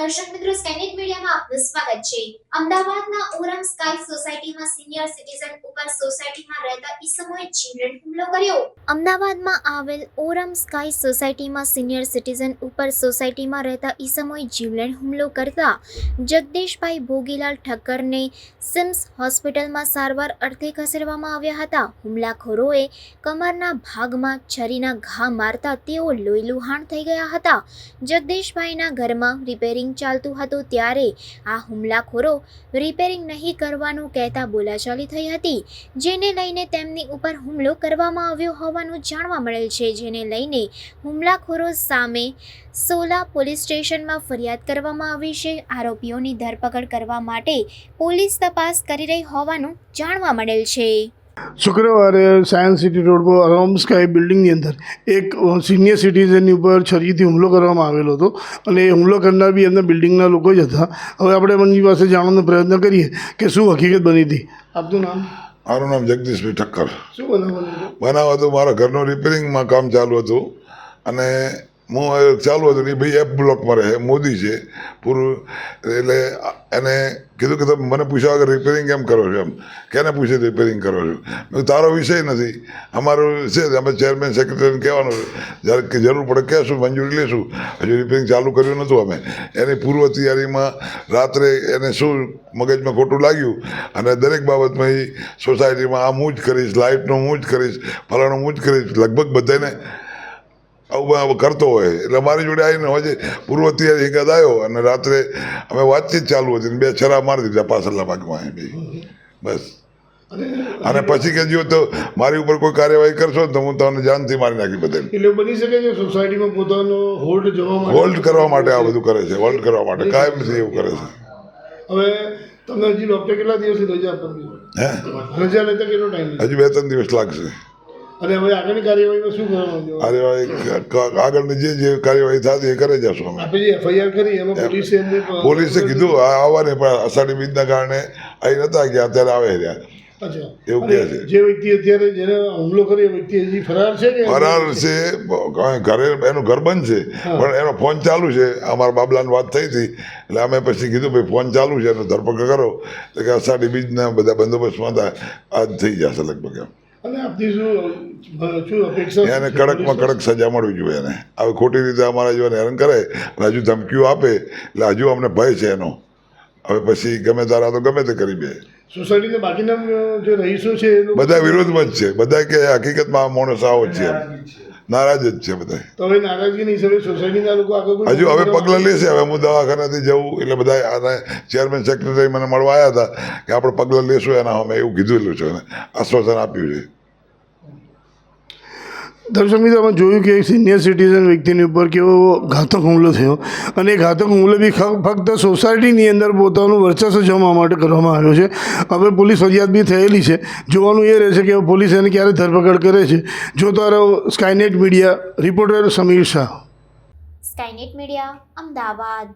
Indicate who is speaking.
Speaker 1: દર્શક મિત્રો સ્કેનેટ મીડિયામાં આપનું સ્વાગત છે. અમદાવાદના ઓરમ સ્કાય સોસાયટીમાં સિનિયર સિટીઝન ઉપર સોસાયટીમાં રહેતા ઈસમોએ જીવલેણ હુમલો કર્યો. અમદાવાદમાં આવેલ ઓરમ સ્કાય સોસાયટીમાં સિનિયર સિટીઝન ઉપર સોસાયટીમાં રહેતા ઈસમોએ જીવલેણ હુમલો કરતા જગદીશભાઈ ભોગીલાલ ઠક્કરને સિમ્સ હોસ્પિટલમાં સારવાર અર્થે ખસેડવામાં આવ્યા હતા. હુમલાખોરોએ કમરના ભાગમાં છરીના ઘા મારતા તેઓ લોહીલુહાણ થઈ ગયા હતા. જગદીશભાઈના ઘરમાં રિપેરિંગ ચાલતું હતું ત્યારે આ હુમલાખોરો રિપેરિંગ નહીં કરવાનું કહેતા બોલાચાલી થઈ હતી, જેને લઈને તેમની ઉપર હુમલો કરવામાં આવ્યો હોવાનું જાણવા મળેલ છે, જેને લઈને હુમલાખોરો સામે સોલા પોલીસ સ્ટેશનમાં ફરિયાદ કરવામાં આવી છે. આરોપીઓની ધરપકડ કરવા માટે પોલીસ તપાસ કરી રહી હોવાનું જાણવા મળેલ છે.
Speaker 2: શુક્રવારે સાયન્સ સિટી રોડ પર અરોમ સ્કાય બિલ્ડિંગની અંદર એક સિનિયર સિટીઝનની ઉપર છરીથી હુમલો કરવામાં આવેલો હતો. અને એ હુમલો કરનાર બી એમના બિલ્ડિંગના લોકો જ હતા. હવે આપણે એમની પાસે જાણવાનો પ્રયત્ન કરીએ કે શું હકીકત બની હતી. આપનું નામ?
Speaker 3: મારું નામ જગદીશભાઈ ઠક્કર.
Speaker 2: શું બનાવ
Speaker 3: બનાવ હતું મારા ઘરનું રિપેરિંગમાં કામ ચાલુ હતું. અને ચાલુ હતું એ ભાઈ એફ બ્લોકમાં રહે મોદી છે, પૂરું, એટલે એને કીધું કે તમે મને પૂછ્યા વગર રિપેરિંગ કેમ કરો છો એમ. કેને પૂછે રિપેરિંગ કરો છો? તારો વિષય નથી. અમારો છે અમે ચેરમેન સેક્રેટરીને કહેવાનું જ્યારે જરૂર પડે કહેશું, મંજૂરી લેશું. હજુ રિપેરિંગ ચાલુ કર્યું નહોતું અમે. એની પૂર્વ તૈયારીમાં રાત્રે એને શું મગજમાં ખોટું લાગ્યું? અને દરેક બાબતમાં એ સોસાયટીમાં આ હું જ કરીશ લાઇટનું હું જ કરીશ, ફલાણું હું જ કરીશ. લગભગ બધાને આવું કરતો હોય. એટલે મારી જોડે આવીને હોજે પૂર્વ તૈયારી એકાદ આવ્યો અને રાત્રે અમે વાતચીત ચાલુ હતી બે છરા મારી દીધા પાછળના ભાગમાં બે. બસ. અને પછી કે જો તો મારી ઉપર કોઈ કાર્યવાહી કરશો તો હું તમને જાનથી મારી નાખી બધે
Speaker 2: એટલે બની શકે છે સોસાયટીમાં પોતાનો હોલ્ડ જવા
Speaker 3: હોલ્ડ કરવા માટે આ બધું કરે છે હોલ્ડ કરવા માટે. કાયમથી એવું કરે છે.
Speaker 2: હવે તમને હજી ડૉક્ટર કેટલા દિવસની રજા આપવાની?
Speaker 3: હે?
Speaker 2: રજા લેતા કેટલો ટાઈમ
Speaker 3: હજુ બે ત્રણ દિવસ લાગશે.
Speaker 2: અને હવે આગળની કાર્યવાહીમાં શું કરવાનું
Speaker 3: કાર્યવાહી આગળની જે જે કાર્યવાહી થતી એ કરે જશો અમે.
Speaker 2: આપણે એફઆઈઆર કરી એમાં પોલીસે એમને
Speaker 3: પોલીસે કીધું આ આવવાની પણ અષાઢી બીજના કારણે આવી નતા ગયા અત્યારે આવે રહ્યા. એવું કહે છે.
Speaker 2: જે વ્યક્તિ અત્યારે જેને હુમલો કર્યો વ્યક્તિ હજી ફરાર છે કે?
Speaker 3: ફરાર છે કાંઈ ઘરે એનું ઘર બંધ છે પણ એનો ફોન ચાલુ છે. અમારા બાબલાની વાત થઈ હતી એટલે અમે પછી કીધું ભાઈ ફોન ચાલુ છે એનો ધરપકડ કરો. એટલે કે અષાઢી બીજના બધા બંદોબસ્તમાં થાય આજ થઈ જશે લગભગ એમ.
Speaker 2: અને આપની શું શું અપેક્ષા
Speaker 3: એને કડકમાં કડક સજા મળવી જોઈએ એને. હવે ખોટી રીતે અમારા જેવાને હેરાન કરે અને હજુ ધમકીઓ આપે એટલે હજુ અમને ભય છે એનો. હવે પછી ગમે તારા તો ગમે તે કરી બે
Speaker 2: સોસાયટીના બાકીના જે રહીશો છે
Speaker 3: બધા વિરોધમાં જ છે. બધા કે હકીકતમાં આ માણસ આવો છે. નારાજ જ છે બધા.
Speaker 2: તો હવે નારાજગીની હિસાબે સોસાયટીના લોકો આગળ
Speaker 3: હજુ હવે પગલાં લેશે. હવે હું દવાખાનાથી જવું એટલે બધા આના ચેરમેન સેક્રેટરી મને મળવા આવ્યા હતા કે આપણે પગલાં લેશું એના અમે એવું કીધેલું છે એને આશ્વાસન આપ્યું છે.
Speaker 2: દર્શક મિત્રો, અમે જોયું કે સિનિયર સિટીઝન વ્યક્તિની ઉપર કેવો ઘાતક હુમલો થયો. અને એ ઘાતક હુમલો બી ફક્ત સોસાયટીની અંદર પોતાનું વર્ચસ્વ જમવા માટે કરવામાં આવ્યો છે. હવે પોલીસ ફરિયાદ બી થયેલી છે. જોવાનું એ રહેશે કે પોલીસ એને ક્યારે ધરપકડ કરે છે. જોતા રહો Skynet Media reporter Samir Shah.
Speaker 1: Skynet Media Ahmedabad.